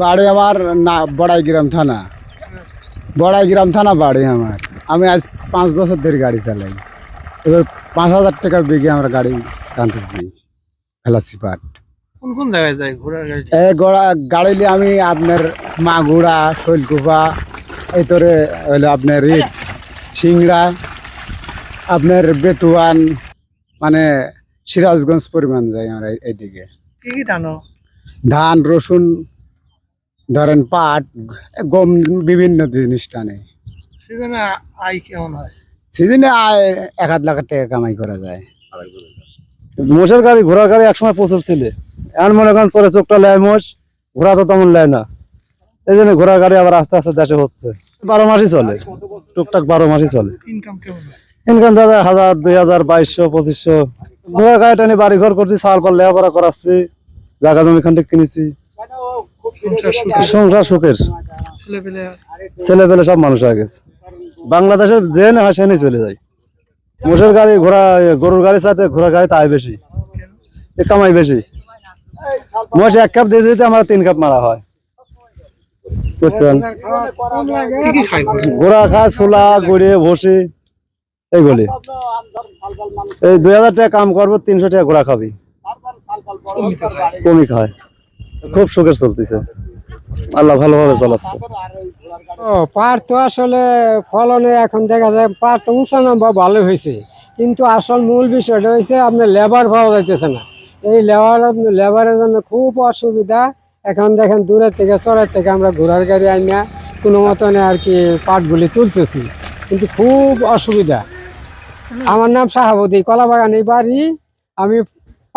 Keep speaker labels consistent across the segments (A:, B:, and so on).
A: বাড়ি আমার না বড়াইগ্রাম থানা বড়াইগ্রাম থানা বাড়ি আমার আমি আজ পাঁচ বছর ধরে গাড়ি চালাই এবার পাঁচ হাজার টাকা বিঘে আমরা গাড়ি টানতেছি ফেলাসি পাট
B: কোন কোন জায়গায় যায় ঘোড়ার গাড়ি
A: এ গোড়া গাড়ি নিয়ে আমি আপনার মাগুড়া শৈলকুপা এই তোরে হইল আপনার ই সিংড়া আপনার বেতুয়ান মানে সিরাজগঞ্জ পরিমাণ যাই আমরা এইদিকে
B: কি কি টানো
A: ধান রসুন ধরেন পাট গম বিভিন্ন জিনিস টানে।
B: সেজন্য আয় কেমন হয়?
A: সিজনে আয় এক আধ লাখ টাকা কামাই করা যায়।
C: মোষের গাড়ি ঘোড়ার গাড়ি একসময় প্রচুর ছিল। এখন মনে করেন চলে চোখটা লেয় মোষ ঘোড়া তো তেমন লেয় না। এই জন্য ঘোড়ার গাড়ি আবার আস্তে আস্তে দেশে হচ্ছে। বারো মাসই চলে। টুকটাক বারো মাসই চলে।
B: ইনকাম কেমন হয়?
C: দাদা হাজার দুই হাজার বাইশশো পঁচিশশো। ঘোড়ার গাড়ি টানি বাড়ি ঘর করছি সাল পাল লেখাপড়া করাচ্ছি জায়গা জমি খান্ডে কিনেছি।
B: সংসার
C: সুখের।
B: ছেলে পেলে
C: সব মানুষ হয়ে গেছে। বাংলাদেশের যে না হয় সেখানেই চলে যায়। মোষের গাড়ি ঘোড়া গরুর গাড়ির সাথে ঘোড়ার গাড়ি তাই বেশি। এ কামাই বেশি। মোষ এক কাপ দিয়ে দিতে আমার তিন কাপ মারা হয়। বুঝছেন?
B: ঘোড়া?
C: ঘোড়া খায় ছোলা গড়িয়ে ভসি এইগুলি। এই দুই হাজার টাকা কাম করব তিনশো টাকা ঘোড়া খাবি। কমই খায়। খুব সুখের চলতেছে। আল্লাহ ভালোভাবে চালাচ্ছে।
D: ও পাট তো আসলে ফলনে এখন দেখা যায় পাট তো উঁচা নাম্বার ভালো হয়েছে। কিন্তু আসল মূল বিষয়টা হয়েছে আপনার লেবার পাওয়া যাইতেছে না। এই লেবার, লেবারের জন্য খুব অসুবিধা। এখন দেখেন দূরের থেকে, চরের থেকে আমরা ঘোড়ার গাড়ি আইনা কোনো মতনে আর কি পাটগুলি তুলতেছি। কিন্তু খুব অসুবিধা। আমার নাম শাহাবুদ্দি কলাবাগানে বাড়ি। আমি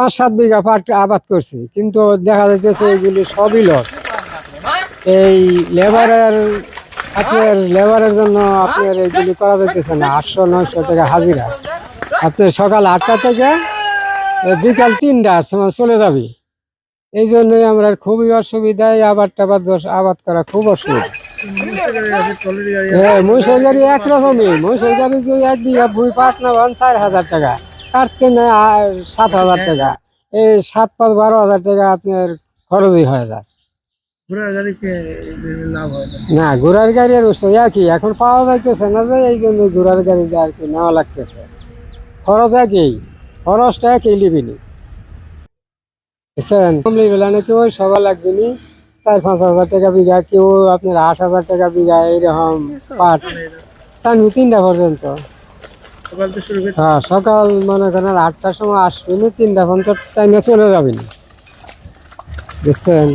D: পাঁচ সাত বিঘা পাট আবাদ করছি, কিন্তু দেখা যাইতেছে এগুলি সবই লস। এই লেবারের, আপনার লেবারের জন্য আপনার এইগুলি করা যাইতেছে না, আটশো, নয়শো টাকা হাজিরা। আপনি সকাল আটটা থেকে বিকাল তিনটার সময় চলে যাবি। এই জন্যই আমরা খুবই অসুবিধা এই আবাদ টাবাদ আবাদ করা খুব অসুবিধা। হ্যাঁ মহিষের গাড়ি একরকমই, মহিষের গাড়ি যে এক বিঘা ভুই পাট না চার হাজার টাকা। কাটতে নেয় আর সাত হাজার টাকা। এই সাত পাঁচ বারো হাজার টাকা আপনার খরচই হয়ে যায়
B: হয় না?
D: ঘোড়ার গাড়ি আর ওই একই। এখন পাওয়া যাইতেছে না যে এই জন্য ঘোড়ার গাড়ি আর কি নেওয়া লাগতেছে। খরচ একই। খরচটা একই লিবিনি বুঝছেন? লিবিলা কেউ সবার লাগবে নি। চার পাঁচ হাজার টাকা বিঘা কেউ আপনার আট হাজার টাকা বিঘা এইরকম পাট টানবি তিনটা পর্যন্ত। হ্যাঁ সকাল মনে করেন আটটার সময় আসবেনি তিনটা পর্যন্ত টাইমে চলে যাবেন বুঝছেন?